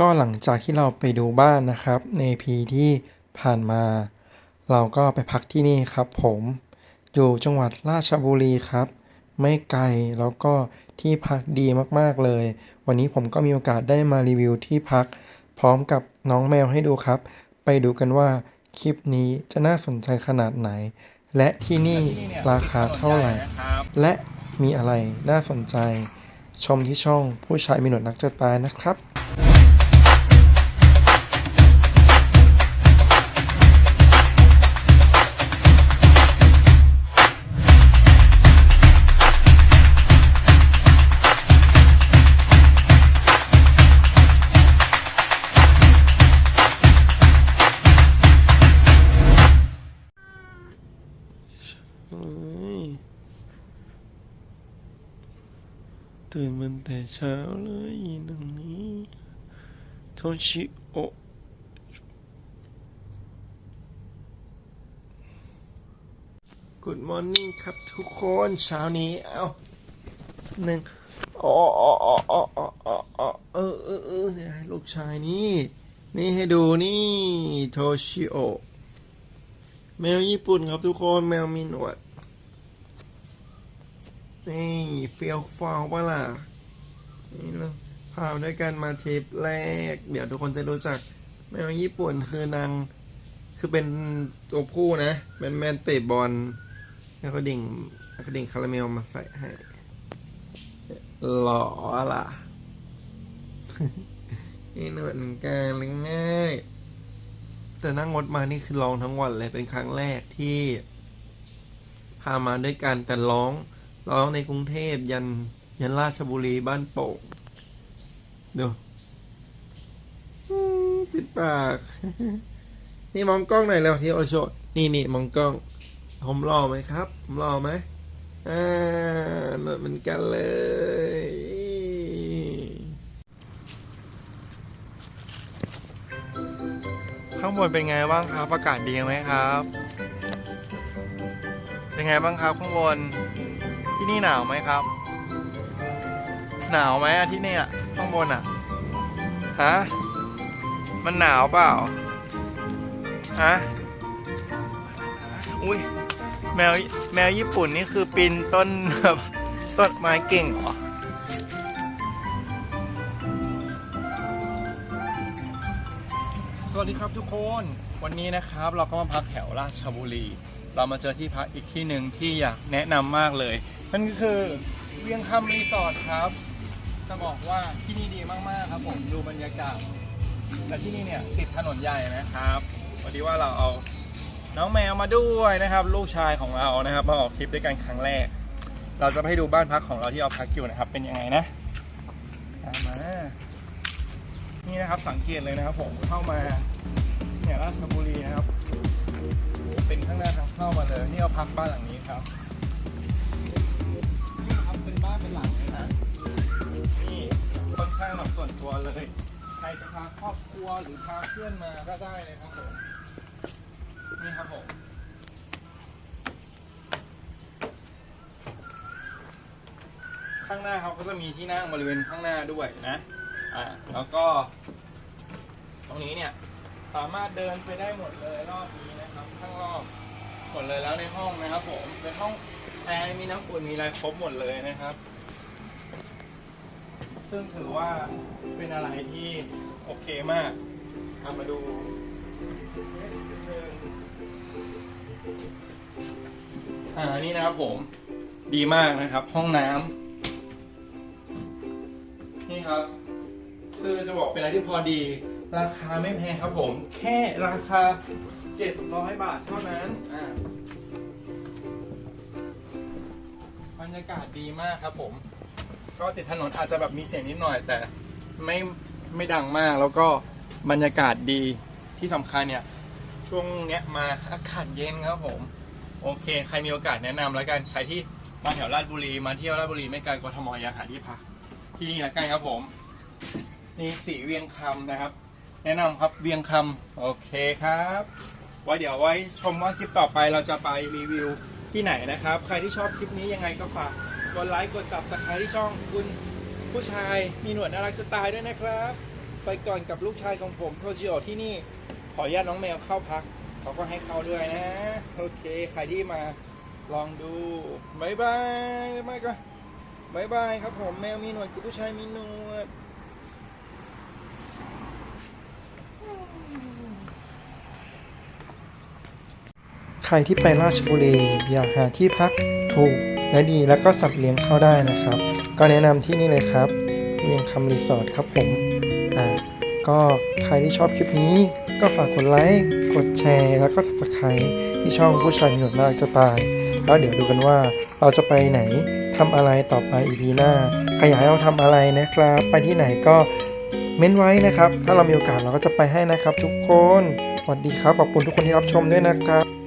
ก็หลังจากที่เราไปดูบ้านนะครับ ในพีที่ผ่านมา เราก็ไปพักที่นี่ครับผม อยู่จังหวัดราชบุรีครับ ไม่ไกลแล้วก็ที่พักดีมากๆเลย วันนี้ผมก็มีโอกาสได้มารีวิวที่พัก พร้อมกับน้องแมวให้ดูครับ ไปดูกันว่าคลิปนี้จะน่าสนใจขนาดไหน และที่นี่ราคาเท่าไหร่ และมีอะไรน่าสนใจ ชมที่ช่องผู้ชายมีหนวดนักจะตายนะครับ ตื่นมันแต่เช้าเลยหนังนี้โทชิโอ Good morning ครับทุกคนเช้านี้เอ้าหนึ่งอ๋ออ๋ออ๋ออ๋ออ๋ออ๋อเออเออเออลูกชายนี่ นี่ให้ดูนี่โทชิโอแมวญี่ปุ่นครับทุกคนแมวมีหนวด นี่เฟียวฟาวปะล่ะนี่เราพาด้วยกันมาทริปแรก เดี๋ยวทุกคนจะรู้จักแมวญี่ปุ่นคือนางคือเป็นตัวผู้นะเป็นแมนเตะบอลแล้วก็ดิ่งแล้วก็ดิ่งคาราเมลมาใส่ให้หล่อล่ะนี่หนวดหมือนกันเลยง่ายแต่นั่งรถมานี่คือร้องทั้งวันเลยเป็นครั้งแรกที่ พามาด้วยกันแต่ร้อง ร้องในกรุงเทพยันยันราชบุรีบ้านโป่งดูอืมจิตปาก นี่มองกล้องหน่อยแล้วที่โอโชดนี่นี่มองกล้อง ผมรอไหมครับ ผมรอไหมอ่าหนวดเหมือนกันเลย ข้างบนเป็นไงบ้างครับ อากาศดีไหมครับ เป็นไงบ้างครับข้างบน ที่นี่หนาวไหมครับ หนาวไหมอะที่นี่ข้างบนอะฮะมันหนาวเปล่าฮะอุ้ยแมวแมวญี่ปุ่นนี่คือปีนต้นแบบต้นไม้เก่งเหรอสวัสดีครับทุกคนวันนี้นะครับเราก็มาพักแถวราชบุรี เรามาเจอที่พักอีกที่หนึ่งที่อยากแนะนำมากเลย นั่นก็คือเวียงคำรีสอร์ทครับ จะบอกว่าที่นี่ดีมากๆครับผมดูบรรยากาศและที่นี่เนี่ยติดถนนใหญ่นะครับพอดีว่าเราเอาน้องแมวมาด้วยนะครับ ลูกชายของเรานะครับมาออกทริปด้วยกันครั้งแรก เราจะให้ดูบ้านพักของเราที่เราพักอยู่นะครับ เป็นยังไงนะมมานี่นะครับสังเกตเลยนะครับ ผมเข้ามาเนี่ยราชบุรีนะครับเป็นข้างหน้าทางเข้ามาเลยนี่เราพักบ้านหลังนี้ครับ แบบส่วนตัวเลย ใครจะพาครอบครัวหรือพาเพื่อนมาก็ได้เลยครับผม นี่ครับผมข้างหน้าเขาก็จะมีที่นั่งบริเวณข้างหน้าด้วยนะ อ่า แล้วก็ ตรงนี้เนี่ย สามารถเดินไปได้หมดเลยรอบนี้นะครับ ข้างรอบหมดเลยแล้วในห้องนะครับผม เป็นห้องแอร์มีน้ำอุ่นมีอะไรครบหมดเลยนะครับ ซึ่งถือว่าเป็นอะไรที่โอเคมากทำมาดูอ่านี่นะครับผม ดีมากนะครับ ห้องน้ำนี่ครับคือจะบอกเป็นอะไรที่พอดี ราคาไม่แพงครับผม แค่ราคา 700 บาทเท่านั้นอ่าบรรยากาศดีมากครับผม ก็ติดถนนอาจจะแบบมีเสียงนิดหน่อย แต่ไม่ไม่ดังมากแล้วก็บรรยากาศดีที่สำคัญเนี่ย ช่วงเนี้ยมาอากาศเย็นครับผม โอเค ใครมีโอกาสแนะนำแล้วกันใครที่มาแถวราชบุรีมาเที่ยวราชบุรีไม่ไกลกทมอยากหาที่พักที่นี่ละกันครับผมนี่สีเวียงคำนะครับ แนะนำครับเวียงคำโอเคครับไว้เดี๋ยวไว้ชมว่าคลิปต่อไปเราจะไปรีวิวที่ไหนนะครับ ใครที่ชอบคลิปนี้ยังไงก็ฝาก กดไลค์กด subscribe ที่ช่องคุณผู้ชายมีหนวดน่ารักจะตายด้วยนะครับ ไปก่อนกับลูกชายของผมโทชิโอที่นี่ขออนุญาตน้องแมวเข้าพัก เขาก็ให้เข้าด้วยนะ โอเค ใครที่มาลองดูบายบายบายบายก่อนบายบายครับผมแมวมีหนวดกับผู้ชายมีหนวดใครที่ไปราชบุรีอยากหาที่พักถูก และดีแล้วก็สัตว์เลี้ยงเข้าได้นะครับ ก็แนะนำที่นี่เลยครับเวียงคำรีสอร์ทครับผมอ่าก็ใครที่ชอบคลิปนี้ ก็ฝากกดไลค์กดแชร์ แล้วก็ subscribe ที่ช่องผู้ชายหนวดน่ารักจะตาย แล้วเดี๋ยวดูกันว่าเราจะไปไหนทำอะไรต่อไป EP หน้าใครอยากให้เราทำอะไรนะครับ ไปที่ไหนก็เม้นไว้นะครับ ถ้าเรามีโอกาสเราก็จะไปให้นะครับ ทุกคนสวัสดีครับขอบคุณทุกคนที่รับชมด้วยนะครับ